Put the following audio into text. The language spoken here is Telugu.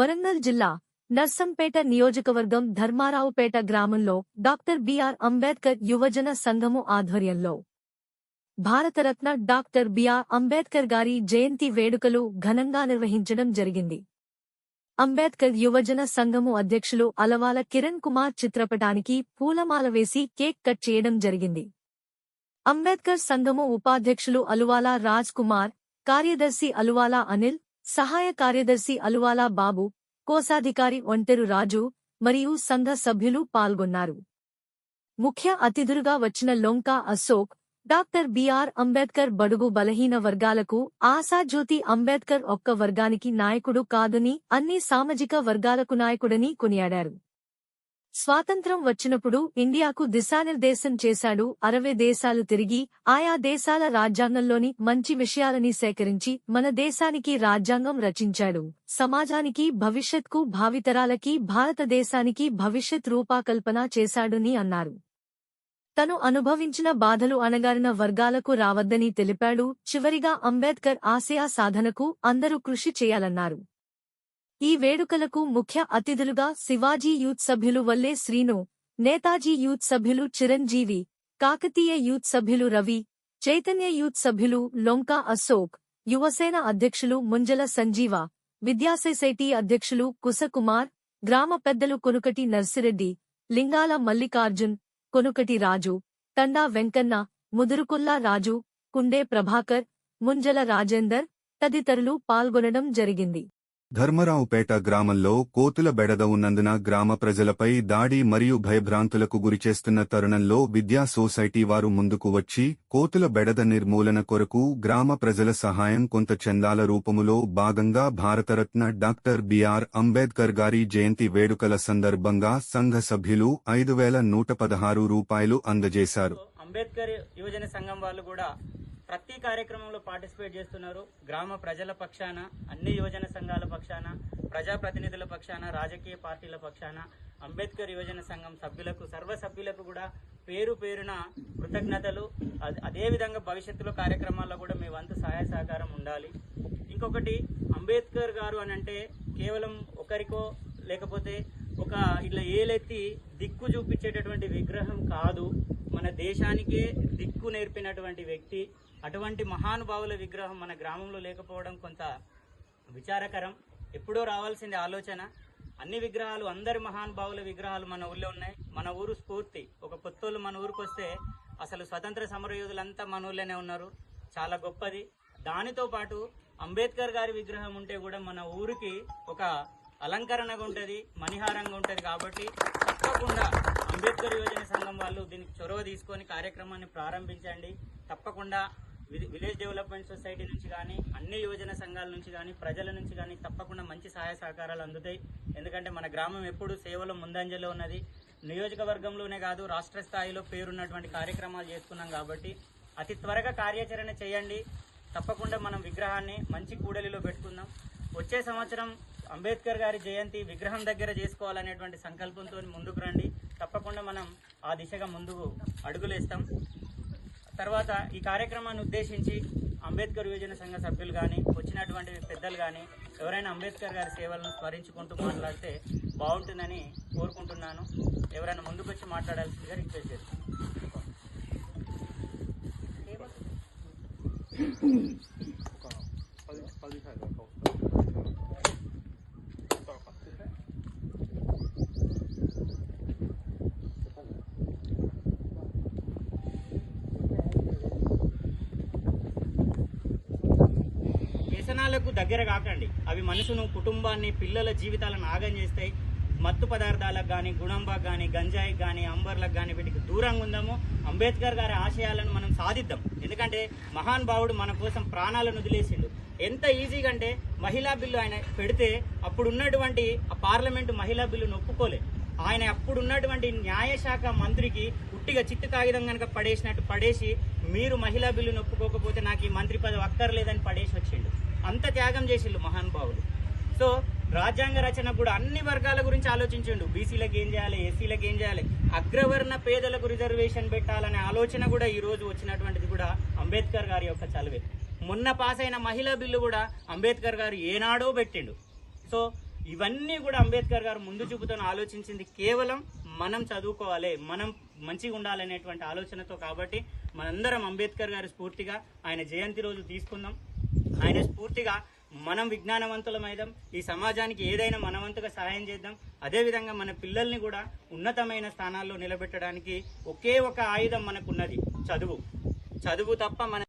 వరంగల్ జిల్లా నర్సంపేట నియోజకవర్గం ధర్మారావుపేట గ్రామంలో డాక్టర్ బిఆర్ అంబేద్కర్ యువజన సంఘము ఆధ్వర్యంలో భారతరత్న డాక్టర్ బిఆర్ అంబేద్కర్ గారి జయంతి వేడుకలు ఘనంగా నిర్వహించడం జరిగింది. అంబేద్కర్ యువజన సంఘము అధ్యక్షులు అలవాల కిరణ్ కుమార్ చిత్రపటానికి పూలమాల వేసి కేక్ కట్ చేయడం జరిగింది. అంబేద్కర్ సంఘము ఉపాధ్యక్షులు అలువాల రాజ్ కుమార్ కార్యదర్శి అలువాల అనిల్ సహాయ కార్యదర్శి అలువాలా బాబు కోశాధికారి ఒంటెరు రాజు మరియు సంఘ సభ్యులు పాల్గొన్నారు. ముఖ్య అతిథులుగా వచ్చిన లొంకా అశోక్ డాక్టర్ బిఆర్ అంబేద్కర్ బడుగు బలహీన వర్గాలకు ఆశాజ్యోతి అంబేద్కర్ ఒక్క వర్గానికి నాయకుడు కాదని అన్ని సామాజిక వర్గాలకు నాయకుడని కొనియాడారు. స్వాతంత్రం వచ్చినప్పుడు ఇండియాకు దిశానిర్దేశం చేశాడు అరవై దేశాలు తిరిగి ఆయా దేశాల రాజ్యాంగంలోని మంచి విషయాలని సేకరించి మన దేశానికి రాజ్యాంగం రచించాడు. సమాజానికి భవిష్యత్కు భావితరాలకి భారతదేశానికి భవిష్యత్ రూపాకల్పన చేశాడని అన్నారు. తను అనుభవించిన బాధలు అణగారిన వర్గాలకు రావద్దని తెలిపాడు. చివరిగా అంబేద్కర్ ఆశయా సాధనకు అందరూ కృషి చేయాలన్నారు. ఈ వేడుకలకు ముఖ్య అతిథులుగా శివాజీ యూత్ సభ్యులు వల్లే శ్రీను నేతాజీ యూత్ సభ్యులు చిరంజీవి కాకతీయ యూత్ సభ్యులు రవి చైతన్య యూత్ సభ్యులు లొంకా అశోక్ యువసేన అధ్యక్షులు ముంజల సంజీవ విద్యాసొసైటీ అధ్యక్షులు కుసకుమార్ గ్రామ పెద్దలు కొనుకటి నర్సిరెడ్డి లింగాల మల్లికార్జున్ కొనుకటి రాజు తండా వెంకన్న ముదురుకుల్లా రాజు కుండే ప్రభాకర్ ముంజల రాజేందర్ తదితరులు పాల్గొనడం జరిగింది. ధర్మరావుపేట గ్రామంలో కోతుల బెడద ఉన్నందున గ్రామ ప్రజలపై దాడి మరియు భయభ్రాంతులకు గురిచేస్తున్న తరుణంలో విద్యా సొసైటీ వారు ముందుకు వచ్చి కోతుల బెడద నిర్మూలన కొరకు గ్రామ ప్రజల సహాయం కొంత చందాల రూపములో భాగంగా భారతరత్న డాక్టర్ బిఆర్ అంబేద్కర్ గారి జయంతి వేడుకల సందర్భంగా సంఘ సభ్యులు ఐదు వేల నూట పదహారు రూపాయలు అందజేశారు. అంబేద్కర్ యువజన సంఘం వాళ్ళు కూడా ప్రతి కార్యక్రమంలో పార్టిసిపేట్ చేస్తున్నారు. గ్రామ ప్రజల పక్షాన అన్ని యువజన సంఘాల పక్షాన ప్రజాప్రతినిధుల పక్షాన రాజకీయ పార్టీల పక్షాన అంబేద్కర్ యువజన సంఘం సభ్యులకు సర్వ సభ్యులకు కూడా పేరు పేరున కృతజ్ఞతలు. అదేవిధంగా భవిష్యత్తులో కార్యక్రమాల్లో కూడా మీ వంతు సహాయ సహకారం ఉండాలి. ఇంకొకటి అంబేద్కర్ గారు అని అంటే కేవలం ఒకరికో లేకపోతే ఒక ఇట్లా ఏలెత్తి దిక్కు చూపించేటటువంటి విగ్రహం కాదు. మన దేశానికే దిక్కు నేర్పినటువంటి వ్యక్తి అటువంటి మహానుభావుల విగ్రహం మన గ్రామంలో లేకపోవడం కొంత విచారకరం. ఎప్పుడో రావాల్సింది ఆలోచన. అన్ని విగ్రహాలు అందరి మహానుభావుల విగ్రహాలు మన ఊళ్ళో ఉన్నాయి. మన ఊరు స్ఫూర్తి. ఒక కొత్తోళ్ళు మన ఊరికి వస్తే అసలు స్వతంత్ర సమరయోధులంతా మన ఊళ్ళోనే ఉన్నారు. చాలా గొప్పది. దానితో పాటు అంబేద్కర్ గారి విగ్రహం ఉంటే కూడా మన ఊరికి ఒక అలంకరణగా ఉంటుంది మణిహారంగా ఉంటుంది కాబట్టి తప్పకుండా అంబేద్కర్ యువజన సంఘం వాళ్ళు దీనికి చొరవ తీసుకొని కార్యక్రమాన్ని ప్రారంభించండి. తప్పకుండా వి- విలేజ్ డెవలప్మెంట్ సొసైటీ నుంచి కానీ అన్ని యువజన సంఘాల నుంచి కానీ ప్రజల నుంచి కానీ తప్పకుండా మంచి సహాయ సహకారాలు అందుతాయి. ఎందుకంటే మన గ్రామం ఎప్పుడు సేవలో ముందంజలో ఉన్నది. నియోజకవర్గంలోనే కాదు రాష్ట్ర స్థాయిలో పేరున్నటువంటి కార్యక్రమాలు చేసుకున్నాం కాబట్టి అతి త్వరగా కార్యాచరణ చేయండి. తప్పకుండా మనం విగ్రహాన్ని మంచి కూడలిలో పెట్టుకుందాం. వచ్చే సంవత్సరం అంబేద్కర్ గారి జయంతి విగ్రహం దగ్గర చేసుకోవాలనేటువంటి సంకల్పంతో ముందుకు రండి. తప్పకుండా మనం ఆ దిశగా ముందుకు అడుగులేస్తాం తర్వాత ఈ కార్యక్రమాన్ని ఉద్దేశించి అంబేద్కర్ యువజన సంఘ సభ్యులు కానీ వచ్చినటువంటి పెద్దలు కానీ ఎవరైనా అంబేద్కర్ గారి సేవలను స్మరించుకుంటూ మాట్లాడితే బాగుంటుందని కోరుకుంటున్నాను. ఎవరైనా ముందుకు వచ్చి మాట్లాడాల్సిందిగా రిక్వెస్ట్ చేస్తాను వ్యసనాలకు దగ్గర కాకండి. అవి మనసును కుటుంబాన్ని పిల్లల జీవితాలను ఆగం చేస్తాయి. మత్తు పదార్థాలకు కానీ గుణంబాకు కానీ గంజాయికి కానీ అంబర్లకు కానీ వీటికి దూరంగా ఉందాము. అంబేద్కర్ గారి ఆశయాలను మనం సాధిద్దాం. ఎందుకంటే మహాన్ భావుడు మన కోసం ప్రాణాలను వదిలేసిండు. ఎంత ఈజీగా అంటే మహిళా బిల్లు ఆయన పెడితే అప్పుడు ఉన్నటువంటి ఆ పార్లమెంటు మహిళా బిల్లును ఒప్పుకోలేదు. ఆయన అప్పుడు ఉన్నటువంటి న్యాయశాఖ మంత్రికి ఉట్టిగా చిట్టు కాగితం కనుక పడేసినట్టు పడేసి మీరు మహిళా బిల్లు నొప్పుకోకపోతే నాకు ఈ మంత్రి పదవి అక్కర్లేదని పడేసి వచ్చిండు. అంత త్యాగం చేసిండు మహానుభావులు సో రాజ్యాంగ రచన కూడా అన్ని వర్గాల గురించి ఆలోచించండు. బీసీలకు ఏం చేయాలి ఎస్సీలకు ఏం చేయాలి అగ్రవర్ణ పేదలకు రిజర్వేషన్ పెట్టాలనే ఆలోచన కూడా ఈ రోజు వచ్చినటువంటిది కూడా అంబేద్కర్ గారి యొక్క చలువే. మొన్న పాస్ అయిన మహిళా బిల్లు కూడా అంబేద్కర్ గారు ఏనాడో పెట్టిండు. సో ఇవన్నీ కూడా అంబేద్కర్ గారు ముందు చూపుతో ఆలోచించింది. కేవలం మనం చదువుకోవాలి మనం మంచిగా ఉండాలనేటువంటి ఆలోచనతో కాబట్టి మనందరం అంబేద్కర్ గారి స్ఫూర్తిగా ఆయన జయంతి రోజు తీసుకుందాం. ఆయన స్ఫూర్తిగా మనం విజ్ఞానవంతులమైదాం. ఈ సమాజానికి ఏదైనా మనవంతుగా సహాయం చేద్దాం. అదేవిధంగా మన పిల్లల్ని కూడా ఉన్నతమైన స్థానాల్లో నిలబెట్టడానికి ఒకే ఒక ఆయుధం మనకున్నది చదువు. చదువు తప్ప మన